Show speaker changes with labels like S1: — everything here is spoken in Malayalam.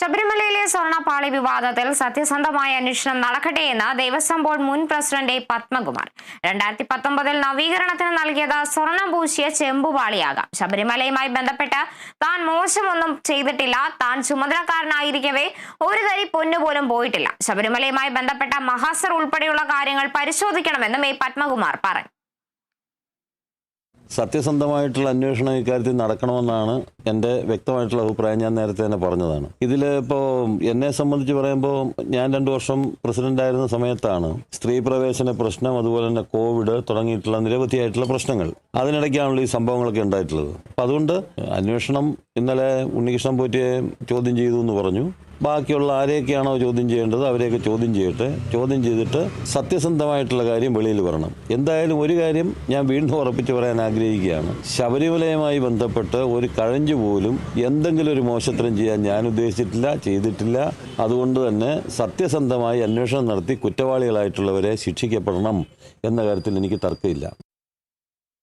S1: ശബരിമലയിലെ സ്വർണപ്പാളി വിവാദത്തിൽ സത്യസന്ധമായ അന്വേഷണം നടക്കട്ടെയെന്ന് ദേവസ്വം ബോർഡ് മുൻ പ്രസിഡന്റ് എ. പത്മകുമാർ. രണ്ടായിരത്തി പത്തൊമ്പതിൽ നവീകരണത്തിന് നൽകിയത് സ്വർണം പൂശിയ ചെമ്പുപാളിയാകാം. ശബരിമലയുമായി ബന്ധപ്പെട്ട് താൻ മോശമൊന്നും ചെയ്തിട്ടില്ല താൻ ചുമതലക്കാരനായിരിക്കവേ ഒരു തരി പൊന്നുപോലും പോയിട്ടില്ല. ശബരിമലയുമായി ബന്ധപ്പെട്ട മഹാസർ ഉൾപ്പെടെയുള്ള കാര്യങ്ങൾ പരിശോധിക്കണമെന്നും എ പത്മകുമാർ പറഞ്ഞു.
S2: സത്യസന്ധമായിട്ടുള്ള അന്വേഷണം ഇക്കാര്യത്തിൽ നടക്കണമെന്നാണ് എന്റെ വ്യക്തമായിട്ടുള്ള അഭിപ്രായം. ഞാൻ നേരത്തെ തന്നെ പറഞ്ഞതാണ്. ഇതിൽ ഇപ്പോൾ എന്നെ സംബന്ധിച്ച് പറയുമ്പോൾ ഞാൻ രണ്ടു വർഷം പ്രസിഡന്റായിരുന്ന സമയത്താണ് സ്ത്രീ പ്രവേശന പ്രശ്നം അതുപോലെ തന്നെ കോവിഡ് തുടങ്ങിയിട്ടുള്ള നിരവധിയായിട്ടുള്ള പ്രശ്നങ്ങൾ. അതിനിടയ്ക്കാണല്ലോ ഈ സംഭവങ്ങളൊക്കെ ഉണ്ടായിട്ടുള്ളത്. അപ്പം അതുകൊണ്ട് അന്വേഷണം ഇന്നലെ ഉണ്ണികൃഷ്ണൻ പോറ്റിയെ ചോദ്യം ചെയ്തു എന്ന് പറഞ്ഞു. ബാക്കിയുള്ള ആരെയൊക്കെയാണോ ചോദ്യം ചെയ്യേണ്ടത് അവരെയൊക്കെ ചോദ്യം ചെയ്യട്ടെ. ചോദ്യം ചെയ്തിട്ട് സത്യസന്ധമായിട്ടുള്ള കാര്യം വെളിയിൽ വരണം. എന്തായാലും ഒരു കാര്യം ഞാൻ വീണ്ടും ഉറപ്പിച്ചു പറയാൻ ആഗ്രഹിക്കുകയാണ്. ശബരിമലയുമായി ബന്ധപ്പെട്ട് ഒരു കഴഞ്ചു പോലും എന്തെങ്കിലും ഒരു മോശത്തരം ചെയ്യാൻ ഞാൻ ഉദ്ദേശിച്ചിട്ടില്ല ചെയ്തിട്ടില്ല. അതുകൊണ്ട് തന്നെ സത്യസന്ധമായി അന്വേഷണം നടത്തി കുറ്റവാളികളായിട്ടുള്ളവരെ ശിക്ഷിക്കപ്പെടണം എന്ന കാര്യത്തിൽ എനിക്ക് തർക്കമില്ല.